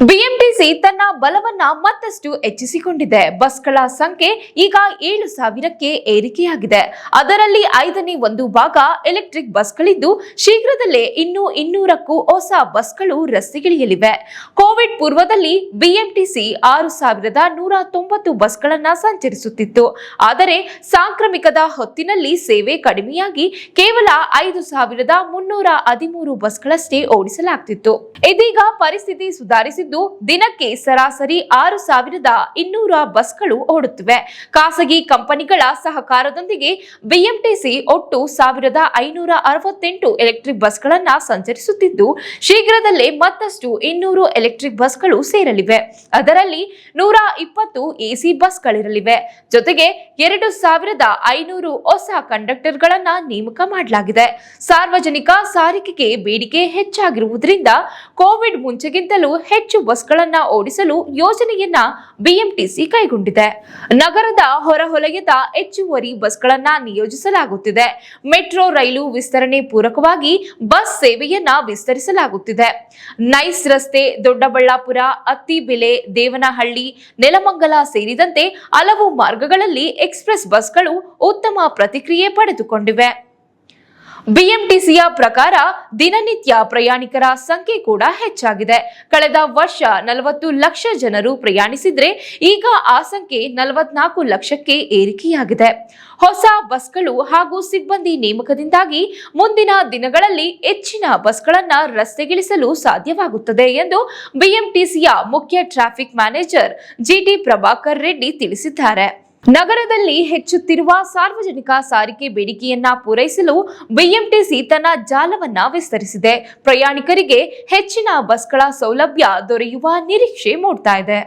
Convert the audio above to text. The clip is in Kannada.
ಬಿಎಂಟಿಸಿ ತನ್ನ ಬಲವನ್ನ ಮತ್ತಷ್ಟು ಹೆಚ್ಚಿಸಿಕೊಂಡಿದೆ. ಬಸ್ಗಳ ಸಂಖ್ಯೆ ಈಗ ಏಳು ಸಾವಿರಕ್ಕೆ ಏರಿಕೆಯಾಗಿದೆ. ಅದರಲ್ಲಿ ಐದನೇ ಒಂದು ಭಾಗ ಎಲೆಕ್ಟ್ರಿಕ್ ಬಸ್ಗಳಿದ್ದು, ಶೀಘ್ರದಲ್ಲೇ ಇನ್ನು ಇನ್ನೂರಕ್ಕೂ ಹೊಸ ಬಸ್ಗಳು ರಸ್ತೆಗಿಳಿಯಲಿವೆ. ಕೋವಿಡ್ ಪೂರ್ವದಲ್ಲಿ ಬಿಎಂಟಿಸಿ ಆರು ಸಾವಿರದ ನೂರ ತೊಂಬತ್ತು ಬಸ್ಗಳನ್ನ ಸಂಚರಿಸುತ್ತಿತ್ತು. ಆದರೆ ಸಾಂಕ್ರಾಮಿಕದ ಹೊತ್ತಿನಲ್ಲಿ ಸೇವೆ ಕಡಿಮೆಯಾಗಿ ಕೇವಲ ಐದು ಸಾವಿರದ ಮುನ್ನೂರ ಹದಿಮೂರು ಬಸ್ಗಳಷ್ಟೇ ಓಡಿಸಲಾಗ್ತಿತ್ತು. ಇದೀಗ ಪರಿಸ್ಥಿತಿ ಸುಧಾರಿಸಿದ್ದು, ದಿನಕ್ಕೆ ಸರಾಸರಿ ಆರು ಸಾವಿರದ ಇನ್ನೂರ ಬಸ್ಗಳು ಓಡುತ್ತಿವೆ. ಖಾಸಗಿ ಕಂಪನಿಗಳ ಸಹಕಾರದೊಂದಿಗೆ ಬಿಎಂಟಿಸಿ ಒಟ್ಟು ಸಾವಿರದ ಐನೂರ ಅರವತ್ತೆಂಟು ಎಲೆಕ್ಟ್ರಿಕ್ ಬಸ್ಗಳನ್ನ ಸಂಚರಿಸುತ್ತಿದ್ದು, ಶೀಘ್ರದಲ್ಲೇ ಮತ್ತಷ್ಟು ಇನ್ನೂರು ಎಲೆಕ್ಟ್ರಿಕ್ ಬಸ್ಗಳು ಸೇರಲಿವೆ. ಅದರಲ್ಲಿ ನೂರ ಇಪ್ಪತ್ತು ಎಸಿ ಬಸ್ಗಳಿರಲಿವೆ. ಜೊತೆಗೆ ಎರಡು ಸಾವಿರದ ಐನೂರು ಹೊಸ ಕಂಡಕ್ಟರ್ಗಳನ್ನ ನೇಮಕ ಮಾಡಲಾಗಿದೆ. ಸಾರ್ವಜನಿಕ ಸಾರಿಗೆಗೆ ಬೇಡಿಕೆ ಹೆಚ್ಚಾಗಿರುವುದರಿಂದ ಕೋವಿಡ್ ಮುಂಚೆಗಿಂತಲೂ ಹೆಚ್ಚು ಬಸ್ಗಳನ್ನ ಓಡಿಸಲು ಯೋಜನೆಯನ್ನ ಬಿಎಂಟಿಸಿ ಕೈಗೊಂಡಿದೆ. ನಗರದ ಹೊರಹೊಲಯದ ಹೆಚ್ಚುವರಿ ಬಸ್ಗಳನ್ನ ನಿಯೋಜಿಸಲಾಗುತ್ತಿದೆ. ಮೆಟ್ರೋ, ರೈಲು ವಿಸ್ತರಣೆ ಪೂರಕವಾಗಿ ಬಸ್ ಸೇವೆಯನ್ನ ವಿಸ್ತರಿಸಲಾಗುತ್ತಿದೆ. ನೈಸ್ ರಸ್ತೆ, ದೊಡ್ಡಬಳ್ಳಾಪುರ, ಅತ್ತಿಬೆಲೆ, ದೇವನಹಳ್ಳಿ, ನೆಲಮಂಗಲ ಸೇರಿದಂತೆ ಹಲವು ಮಾರ್ಗಗಳಲ್ಲಿ ಎಕ್ಸ್ಪ್ರೆಸ್ ಬಸ್ಗಳು ಉತ್ತಮ ಪ್ರತಿಕ್ರಿಯೆ ಪಡೆದುಕೊಂಡಿವೆ. ಬಿಎಂಟಿಸಿಯ ಪ್ರಕಾರ ದಿನನಿತ್ಯ ಪ್ರಯಾಣಿಕರ ಸಂಖ್ಯೆ ಕೂಡ ಹೆಚ್ಚಾಗಿದೆ. ಕಳೆದ ವರ್ಷ ನಲವತ್ತು ಲಕ್ಷ ಜನರು ಪ್ರಯಾಣಿಸಿದ್ರೆ ಈಗ ಆ ಸಂಖ್ಯೆ ನಲವತ್ನಾಲ್ಕು ಲಕ್ಷಕ್ಕೆ ಏರಿಕೆಯಾಗಿದೆ. ಹೊಸ ಬಸ್ಗಳು ಹಾಗೂ ಸಿಬ್ಬಂದಿ ನೇಮಕದಿಂದಾಗಿ ಮುಂದಿನ ದಿನಗಳಲ್ಲಿ ಹೆಚ್ಚಿನ ಬಸ್ಗಳನ್ನು ರಸ್ತೆಗಿಳಿಸಲು ಸಾಧ್ಯವಾಗುತ್ತದೆ ಎಂದು ಬಿಎಂಟಿಸಿಯ ಮುಖ್ಯ traffic manager GT Prabhakar Reddy ತಿಳಿಸಿದ್ದಾರೆ. ನಗರದಲ್ಲಿ ಹೆಚ್ಚುತ್ತಿರುವ ಸಾರ್ವಜನಿಕ ಸಾರಿಗೆ ಬೇಡಿಕೆಯನ್ನ ಪೂರೈಸಲು ಬಿಎಂಟಿಸಿ ತನ್ನ ಜಾಲವನ್ನ ವಿಸ್ತರಿಸಿದೆ. ಪ್ರಯಾಣಿಕರಿಗೆ ಹೆಚ್ಚಿನ ಬಸ್ಗಳ ಸೌಲಭ್ಯ ದೊರೆಯುವ ನಿರೀಕ್ಷೆ ಮೂಡ್ತಾ ಇದೆ.